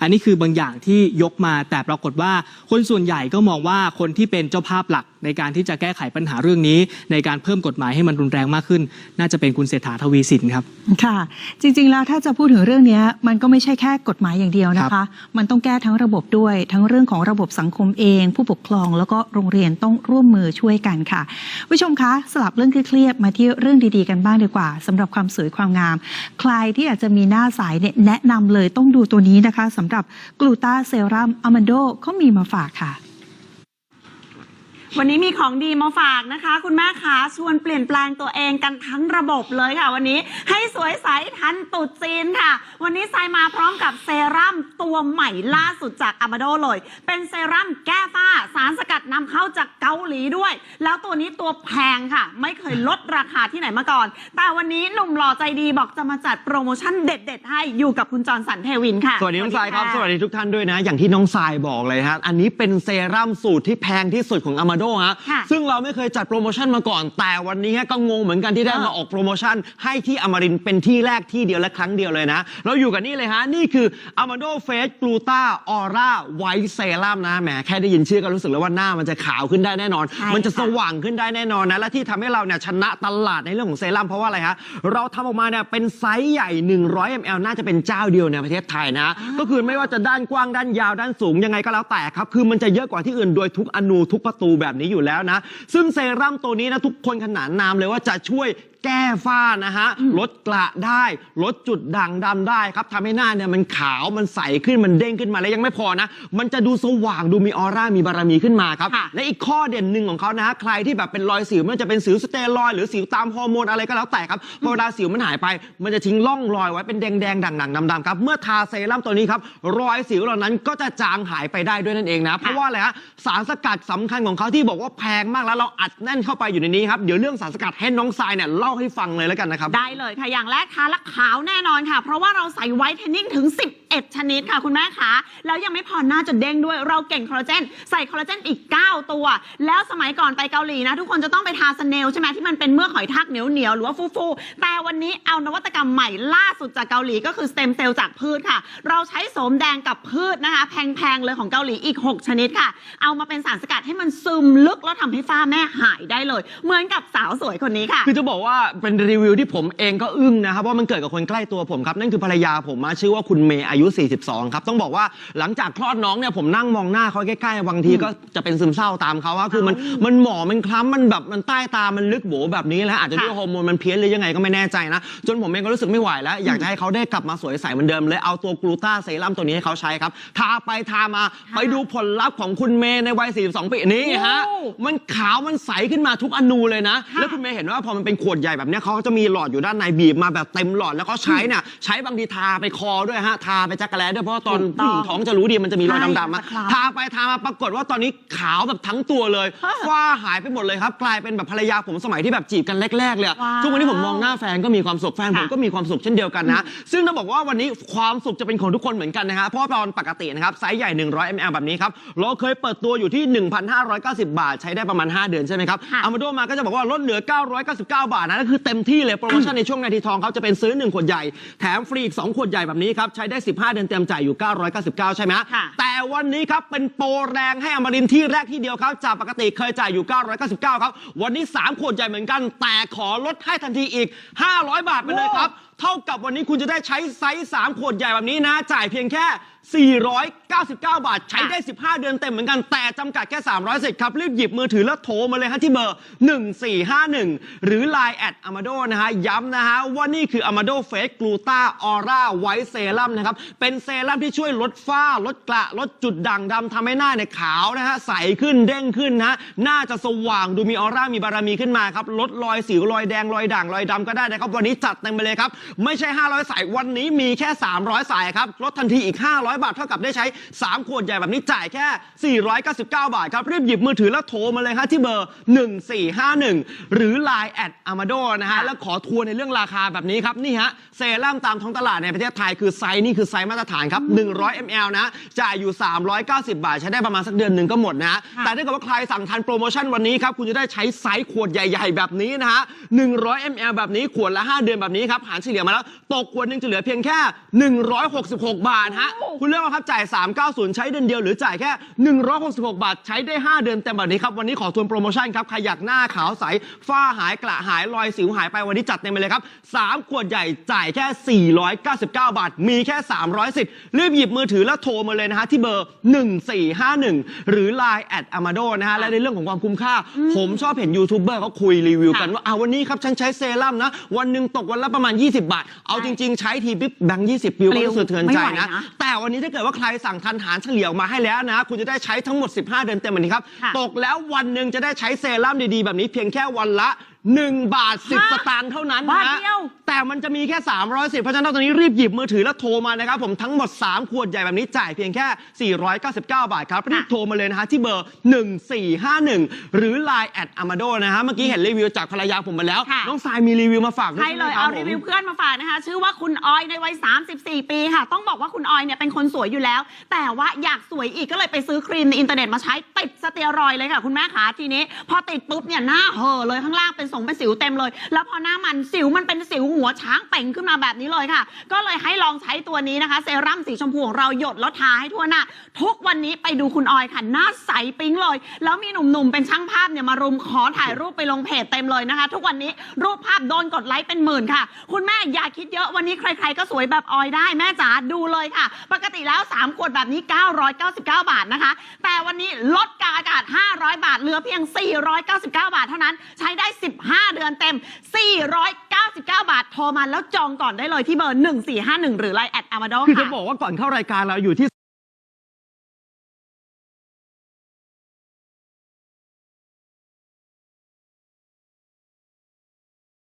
อันนี้คือบางอย่างที่ยกมาแต่ปรากฏว่าคนส่วนใหญ่ก็มองว่าคนที่เป็นเจ้าภาพหลัก ในการที่จะแก้ไขปัญหาเรื่องนี้ ในการเพิ่มกฎหมายให้มันรุนแรงมากขึ้น น่าจะเป็นคุณเศรษฐาทวีสินครับ ค่ะ จริง ๆ แล้วถ้าจะพูดถึงเรื่องเนี้ยมันก็ไม่ใช่แค่กฎหมายอย่างเดียวนะคะ มันต้องแก้ทั้งระบบด้วย ทั้งเรื่องของระบบสังคมเอง ผู้ปกครองแล้วก็โรงเรียนต้องร่วมมือช่วยกันค่ะผู้ชมคะสลับเรื่องเครียดๆมาที่เรื่องดีๆกันบ้างดีกว่าสำหรับความสวยความงาม ใครที่อยากจะมีหน้าใสเนี่ยแนะนำเลยต้องดูตัวนี้นะคะสำหรับกลูตาเซรั่มอะมันโดเขามีมาฝากค่ะ วันนี้มีของดีมาฝากนะคะ คุณแม่คะชวนเปลี่ยนแปลงตัวเองกันทั้งระบบเลยค่ะ วันนี้ให้สวยใสทันตรุดจีนค่ะ วันนี้ไซมาพร้อมกับเซรั่มตัวใหม่ล่าสุดจากอามาโดเลย เป็นเซรั่มแก้ฝ้าสารสกัดนำเข้าจากเกาหลีด้วย แล้วตัวนี้ตัวแพงค่ะ ไม่เคยลดราคาที่ไหนมาก่อน แต่วันนี้หนุ่มหล่อใจดีบอกจะมาจัดโปรโมชั่นเด็ด ๆ ให้อยู่กับคุณจอร์นสันเทวินค่ะสวัสดีน้องทรายครับะสวัสดีทุกท่านด้วยนะ อย่างที่น้องทรายบอกเลยฮะอันนี้เป็นเซรั่มสูตรที่แพงที่สุดของอามาโดฮะค่ะ ซึ่งเราไม่เคยจัดโปรโมชั่นมาก่อน แต่วันนี้ก็งงเหมือนกันที่ได้เออมาออกโปรโมชั่น ให้ที่อมรินทร์เป็นที่แรกที่เดียวและครั้งเดียวเลยนะ เราอยู่กันนี่เลยฮะ นี่คืออามาโดเฟสกลูตาออร่าไวท์เซรั่มนะแหมแค่ได้ยินชื่อก็รู้สึกแล้วว่าหน้ามันจะขาวขึ้นได้แน่นอน ใช่มันจะค่ะ สว่างขึ้นได้แน่นอนนะ และที่ทำให้เราเนี่ยชนะตลาดในเรื่องของเซรั่มเพราะว่าอะไรฮะ เราทำออกมาเนี่ยเป็นไซส์ใหญ่ 100 ml น่าจะเป็นเจ้าเดียวในประเทศไทยนะ ก็คือไม่ว่าจะด้านกว้างด้านยาวด้านสูงยังไงก็แล้วแต่ครับ คือมันจะเยอะกว่าที่อื่นโดยทุกอนูทุกประตูแบบนี้อยู่แล้วนะ ซึ่งเซรั่มตัวนี้นะทุกคนขนานนามเลยว่าจะช่วย แก้ฝ้านะฮะลดกระได้ลดจุดด่างดำได้ครับทำให้หน้าเนี่ยมันขาวมันใสขึ้นมันเด้งขึ้นมาแล้วยังไม่พอนะ มันจะดูสว่างดูมีออร่ามีบารมีขึ้นมาครับค่ะและอีกข้อเด่นหนึ่งของเขานะฮะใครที่แบบเป็นรอยสิวไม่ว่าจะเป็นสิวสเตียรอยด์หรือสิวตามฮอร์โมนอะไรก็แล้วแต่ครับพอเวลาสิวมันหายไป มันจะทิ้งร่องรอยไว้เป็นแดงๆด่างๆดำๆครับเมื่อทาเซรั่มตัวนี้ครับรอยสิวเหล่านั้นก็จะจางหายไปได้ด้วยนั่นเองนะเพราะว่าอะไรฮะสารสกัดสำคัญของเขาที่บอกว่าแพงมากแล้วเราอัดแน่นเข้าไปอยู่ในนี้ครับเดี๋ยวเรื่องสารสกัดให้น้องทรายเนี่ยเล่าให้ฟังเลยแล้วกันนะครับ ได้เลยค่ะ อย่างแรกทาและขาวแน่นอนค่ะ เพราะว่าเราใส่ไวท์เทนนิ่งถึง 11 ชนิดค่ะคุณแม่คะแล้วยังไม่พอหน้าจะเด้งด้วย เราเก่งคอลลาเจนใส่คอลลาเจนอีก 9 ตัว แล้วสมัยก่อนไปเกาหลีนะ ทุกคนจะต้องไปทาสเนลใช่ไหมที่มันเป็นเมือกหอยทากเหนียวเหนียวหรือว่าฟูๆแต่วันนี้เอานวัตกรรมใหม่ล่าสุดจากเกาหลีก็คือสเต็มเซลล์จากพืชค่ะ เราใช้โสมแดงกับพืชนะคะ แพงๆเลยของเกาหลีอีก 6 ชนิดค่ะ เอามาเป็นสารสกัดให้มันซึมลึกแล้วทำให้ฝ้าแม่หายได้เลย เหมือนกับสาวสวยคนนี้ค่ะ คือจะบอกว่าเป็นรีวิวที่ผมเองก็อึ้งนะครับว่ามันเกิดกับคนใกล้ตัวผมครับนั่นคือภรรยาผมมาชื่อว่าคุณเมย์อายุ42 ครับ ต้องบอกว่าหลังจากคลอดน้องเนี่ยผมนั่งมองหน้าเขาใกล้ๆบางทีก็จะเป็นซึมเศร้าตามเขาว่าคือมันมันหมองมันคล้ำมันแบบมันใต้ตามันลึกโบแบบนี้แล้วอาจจะด้วยค่ะฮอร์โมนมันเพี้ยนหรือยังไงก็ไม่แน่ใจนะ จนผมเองก็รู้สึกไม่ไหวแล้ว อยากจะให้เขาได้กลับมาสวยใสเหมือนเดิมเลยเอาตัวกลูตาเซรั่มตัวนี้ให้เขาใช้ครับทาไปทามาไปดูผลลัพธ์ของคุณเมย์ในวัย 42 ปีนี่ฮะโอ้มันขาวมันใสขึ้นมาทุกอนูเลยนะค่ะแล้วคุณเมย์เห็นว่าพอมันเป็นขวดใหญ่แบบเนี้ยเขาก็จะมีหลอดอยู่ด้านในบีบมาแบบเต็มหลอดแล้วก็ใช้เนี่ยใช้บางทีทาไปคอด้วยฮะทาไปจักรแลด้วยเพราะว่าตอนถูกต้องผู้หญิงท้องจะรู้ดีมันจะมีรอยใช่ดำๆอะจะคล้ำ ทาไปทามาปรากฏว่าตอนนี้ขาวแบบทั้งตัวเลยฮะฝ้าหายไปหมดเลยครับ กลายเป็นแบบภรรยาผมสมัยที่แบบจีบกันแรกๆเลยอะว้าวทุกวันนี้ผมมองหน้าแฟนก็มีความสุขแฟนผมค่ะก็มีความสุขเช่นเดียวกันนะ ซึ่งต้องบอกว่าวันนี้ความสุขจะเป็นของทุกคนเหมือนกันนะฮะเพราะว่าตอนปกตินะครับไซส์ใหญ่ 100 ml แบบนี้ครับเราเคยเปิดตัวอยู่ที่ 1,590 บาท ใช้ได้ประมาณ 5 เดือนใช่ไหมครับค่ะ อามาโดมาก็จะบอกว่าลดเหลือ 999 บาทนะนั่นคือเต็มที่เลยโปรโมชั่นในช่วงนาทีทองเขาจะเป็นซื้อ1ขวดใหญ่แถมฟรีอีก2ขวดใหญ่แบบนี้ครับใช้ได้15 เดือนเต็มจ่ายอยู่ 999 ใช่ไหมค่ะแต่วันนี้ครับเป็นโปรแรงให้อมรินทร์ที่แรกที่เดียวครับ จากปกติเคยจ่ายอยู่ 999 ครับ วันนี้ 3 ขวดใหญ่เหมือนกัน แต่ขอลดให้ทันทีอีก 500 บาทไปเลยครับ เท่ากับวันนี้คุณจะได้ใช้ไซส์ 3 ขวดใหญ่แบบนี้นะ จ่ายเพียงแค่499 บาท ใช้ได้ 15 เดือนเต็มเหมือนกัน แต่จำกัดแค่ 300สิทธิ์ครับ รีบหยิบมือถือแล้วโทรมาเลยฮะที่เบอร์ 1451 หรือ Line แอดอ m a d o นะฮะ ย้ำนะฮะ ว่านี่คือ a m a d o Face Gluta Aura White Serum นะครับ เป็นเซรั่มที่ช่วยลดฝ้า ลดกระ ลดจุดด่างดำทำให้หน้าเนี่ยขาวนะฮะ ใสขึ้นเด้งขึ้นนะหน้าจะสว่างดูมีออร่ามีบารมีขึ้นมาครับลดรอยสิวรอยแดงรอยด่างรอยดำก็ได้นะครับวันนี้จัดเต็มไปเลยครับไม่ใช่ 500 สายวันนี้มีแค่ 300 สายครับลดทันทีอีก 500บาทเท่ากับได้ใช้ 3 ขวดใหญ่แบบนี้จ่ายแค่ 499 บาทครับ รีบหยิบมือถือแล้วโทรมาเลยครับที่เบอร์ 1451 หรือ Line แอดอามาโดนะฮะ แล้วขอทวนในเรื่องราคาแบบนี้ครับ นี่ฮะ เซรั่มตามท้องตลาดในประเทศไทยคือไซส์นี่คือไซส์มาตรฐานครับ 100 ml นะ จ่ายอยู่ 390 บาท ใช้ได้ประมาณสักเดือนหนึ่งก็หมดนะฮะค่ะแต่ถ้าเกิดว่าใครสั่งทันโปรโมชั่นวันนี้ครับ คุณจะได้ใช้ไซส์ขวดใหญ่ ๆ แบบนี้นะฮะ 100 ml แบบนี้ขวดละ 5 เดือนแบบนี้ครับ หารเฉลี่ยลี่ยมาแล้ว ตกขวดหนึงจะเหลือเพียงแค่ 166 บาทฮะคุณเลือกเอาครับจ่าย 390 ใช้เดือนเดียวหรือจ่ายแค่ 166 บาท ใช้ได้ 5 เดือนเต็มแบบนี้ครับ วันนี้ขอทวนโปรโมชั่นครับใครอยากหน้าขาวใส ฝ้าหายกระหายรอยสิวหายไปวันนี้จัดเต็มไปเลยครับ 3 ขวดใหญ่จ่ายแค่ 499 บาท มีแค่ 300สิทธิ์รีบหยิบมือถือแล้วโทรมาเลยนะฮะที่เบอร์ 1451 หรือ Line แอดอ m a d o นะฮะและในเรื่องของความคุ้มค่า ผมชอบเห็นยูทูบเบอร์เขาคุยรีวิวกันว่าอ่าวันนี้ครับฉันใช้เซรั่มนะวันหนึ่งตกวันละประมาณ 20 บาท เอาจริง ๆ ใช้ทีปิ๊บแบงค์20ปิวก็รู้สึกเทือนใจไม่ไหวนะนะแต่วันนี้ถ้าเกิดว่าใครสั่งทันหารเฉลี่ยออกมาให้แล้วนะ คุณจะได้ใช้ทั้งหมด 15 เดือนเต็มแบบนี้ครับ ค่ะ ตกแล้ววันหนึ่งจะได้ใช้เซรั่มดีๆ แบบนี้เพียงแค่วันละ 1 บาท 10 สตางค์เท่านั้นบาทนะเดียว แต่มันจะมีแค่300สิทธิ์เพราะฉะนั้นตอนนี้รีบหยิบมือถือแล้วโทรมานะครับ ผมทั้งหมด 3 ขวดใหญ่แบบนี้จ่ายเพียงแค่ 499 บาทครับ รีบโทรมาเลยนะฮะ ที่เบอร์ 1451 หรือ Line แอดอ m a d o นะฮะ เมื่อกี้เห็นรีวิวจากภรรยาผมมาแล้วค่ะน้องสายมีรีวิวมาฝากด้วยใช่เลยไหมคเอาบรีผมวิวเพื่อนมาฝากนะคะ ชื่อว่าคุณออยในวัย 34 ปีค่ะ ต้องบอกว่าคุณออยเนี่ยเป็นคนสวยอยู่แล้ว แต่ว่าอยากสวยอีกก็เลยไปซื้อครีมในอินเทอร์เน็ตมาใช้ติดสเตียรอยด์เลยค่ะ คุณแม่ขาทีนี้ พอติดปุ๊บเนี่ยหน้าเห่อะเลยข้างล่างเป็นสงเป็นสิวเต็มเลย แล้วพอหน้ามันสิวมันเป็นสิวหัวช้างเป่งขึ้นมาแบบนี้เลยค่ะ ก็เลยให้ลองใช้ตัวนี้นะคะ เซรั่มสีชมพูของเราหยดแล้วทาให้ทั่วหน้า ทุกวันนี้ไปดูคุณออยค่ะ หน้าใสปิ๊งเลย แล้วมีหนุ่มๆเป็นช่างภาพเนี่ยมารุมขอถ่ายรูปไปลงเพจเต็มเลยนะคะ ทุกวันนี้รูปภาพโดนกดไลค์เป็นหมื่นค่ะ คุณแม่อย่าคิดเยอะวันนี้ใคร ๆ ก็สวยแบบออยได้แม่จ๋าดูเลยค่ะ ปกติแล้ว 3 ขวดแบบนี้ 999 บาทนะคะ แต่วันนี้ลดกาอากาศ 500 บาทเหลือเพียง 499 บาทเท่านั้น ใช้ได้15 เดือนเต็ม 499 บาท โทรมาแล้วจองก่อนได้เลยที่เบอร์ 1451 หรือไลน์แอดอามาโดคือจะค่ะ บอกว่าก่อนเข้ารายการเราอยู่ที่